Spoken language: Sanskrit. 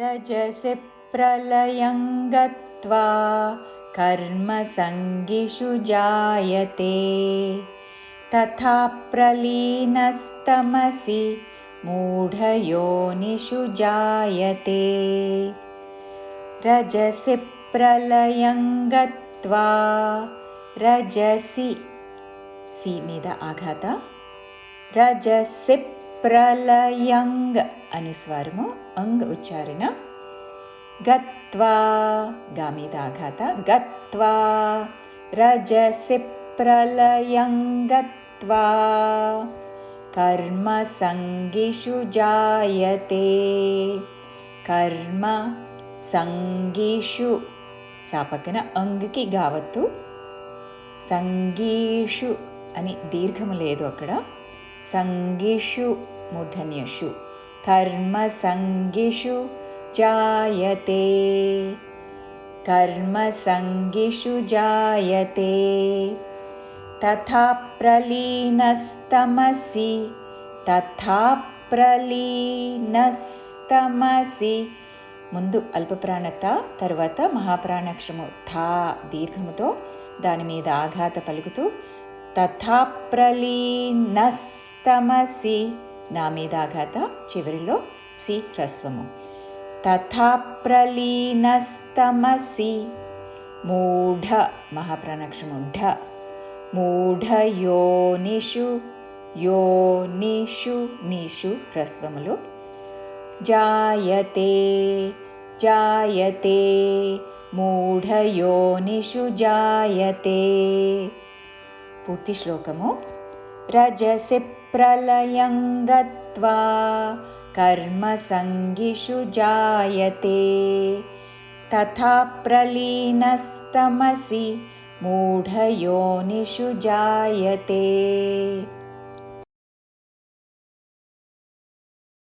रजसि प्रलयं गत्वा कर्मसङ्गिषु जायते। तथा प्रलीनस्तमसि मूढयोनिषु जायते। रजसि प्रलयं गत्वा रजसि सीमिद आघात। रजसि प्रलयङ् अनुस्वारमु अङ् उच्चारण गत्वा गामिदाघात गत्वा रजसि प्रलयं गत्वा कर्मसङ्गिषु जायते कर्म सङ्गिषु सापकन अङ्गि गावत्तु सङ्गीषु అని దీర్ఘము లేదు అక్కడ సంగిషు మూర్ధన్యషు కర్మ సంగిషు జాయతే కర్మ సంగిషు జాయతే తథా ప్రలీనస్తమసి తథా ప్రలీనస్తమసి ముందు అల్పప్రాణత తర్వాత మహాప్రాణాక్షరము థా దీర్ఘముతో దాని మీద ఆఘాత పలుకుతూ తథా ప్రలీనస్తమసి నా మేధాఘాత చివరిలో సి హ్రస్వము. తథా ప్రలీనస్తమసి మూఢ మహాప్రణక్షము. ఢ మూఢ యోనిషు నిషు హ్రస్వములు. జాయతే జాయతే మూఢయోనిషు జాయతే. పూర్తి శ్లోకము रजसि प्रलयं गत्वा कर्मसङ्गिषु जायते। तथा प्रलीनस्तमसि मूढयोनिषु जायते